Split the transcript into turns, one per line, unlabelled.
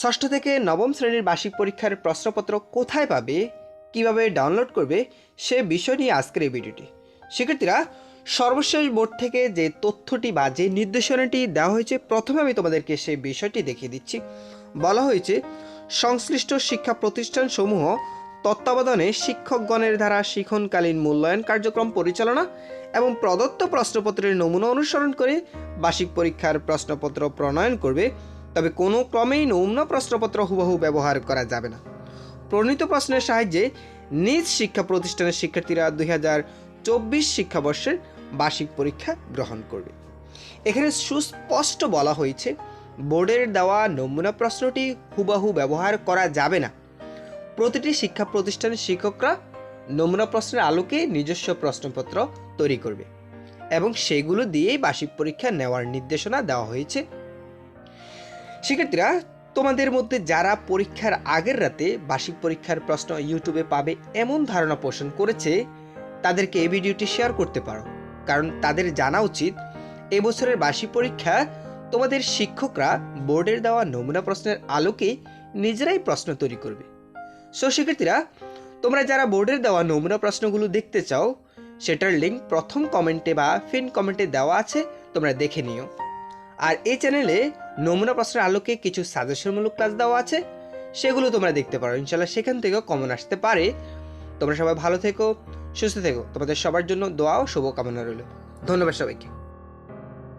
ষষ্ঠ থেকে নবম শ্রেণির বার্ষিক পরীক্ষার প্রশ্নপত্র কোথায় পাবে, কীভাবে ডাউনলোড করবে, সে বিষয় নিয়ে আজকের এই ভিডিওটি। শিক্ষার্থীরা, সর্বশেষ বোর্ড থেকে যে তথ্যটি বা যে নির্দেশনাটি দেওয়া হয়েছে, প্রথমে আমি তোমাদেরকে সেই বিষয়টি দেখিয়ে দিচ্ছি। বলা হয়েছে, সংশ্লিষ্ট শিক্ষা প্রতিষ্ঠানসমূহ তত্ত্বাবধানে শিক্ষকগণের দ্বারা শিখনকালীন মূল্যায়ন কার্যক্রম পরিচালনা এবং প্রদত্ত প্রশ্নপত্রের নমুনা অনুসরণ করে বার্ষিক পরীক্ষার প্রশ্নপত্র প্রণয়ন করবে। তবে কোনো ক্রমেই নমুনা প্রশ্নপত্র হুবহু ব্যবহার করা যাবে না। প্রণীত প্রশ্নের সাহায্যে নিজ শিক্ষা প্রতিষ্ঠানের শিক্ষার্থীরা দুই হাজার চব্বিশ শিক্ষাবর্ষের বার্ষিক পরীক্ষা গ্রহণ করবে। এখানে সুস্পষ্ট বলা হয়েছে, বোর্ডের দেওয়া নমুনা প্রশ্নটি হুবাহু ব্যবহার করা যাবে না। প্রতিটি শিক্ষা প্রতিষ্ঠানের শিক্ষকরা নমুনা প্রশ্নের আলোকে নিজস্ব প্রশ্নপত্র তৈরি করবে এবং সেগুলো দিয়েই বার্ষিক পরীক্ষা নেওয়ার নির্দেশনা দেওয়া হয়েছে। শিক্ষার্থীরা, তোমাদের মধ্যে যারা পরীক্ষার আগের রাতে বার্ষিক পরীক্ষার প্রশ্ন ইউটিউবে পাবে এমন ধারণা পোষণ করেছে, তাদেরকে এই ভিডিওটি শেয়ার করতে পারো। কারণ তাদের জানা উচিত এবছরের বার্ষিক পরীক্ষা তোমাদের শিক্ষকরা বোর্ডের দেওয়া নমুনা প্রশ্নের আলোকে নিজেরাই প্রশ্ন তৈরি করবে। সো শিক্ষার্থীরা, তোমরা যারা বোর্ডের দেওয়া নমুনা প্রশ্নগুলো দেখতে চাও, সেটার লিঙ্ক প্রথম কমেন্টে বা ফিন কমেন্টে দেওয়া আছে, তোমরা দেখে নিও। আর এই চ্যানেলে নমুনা প্রশ্নের আলোকে কিছু সাজেশনমূলক ক্লাস দেওয়া আছে। সেগুলো তোমরা দেখতে পারো। ইনশাল্লাহ সেখান থেকেও কমন আসতে পারে। তোমরা সবাই ভালো থেকো, সুস্থ থেকো। তোমাদের সবার জন্য দোয়া ও শুভকামনা রইল। ধন্যবাদ সবাইকে।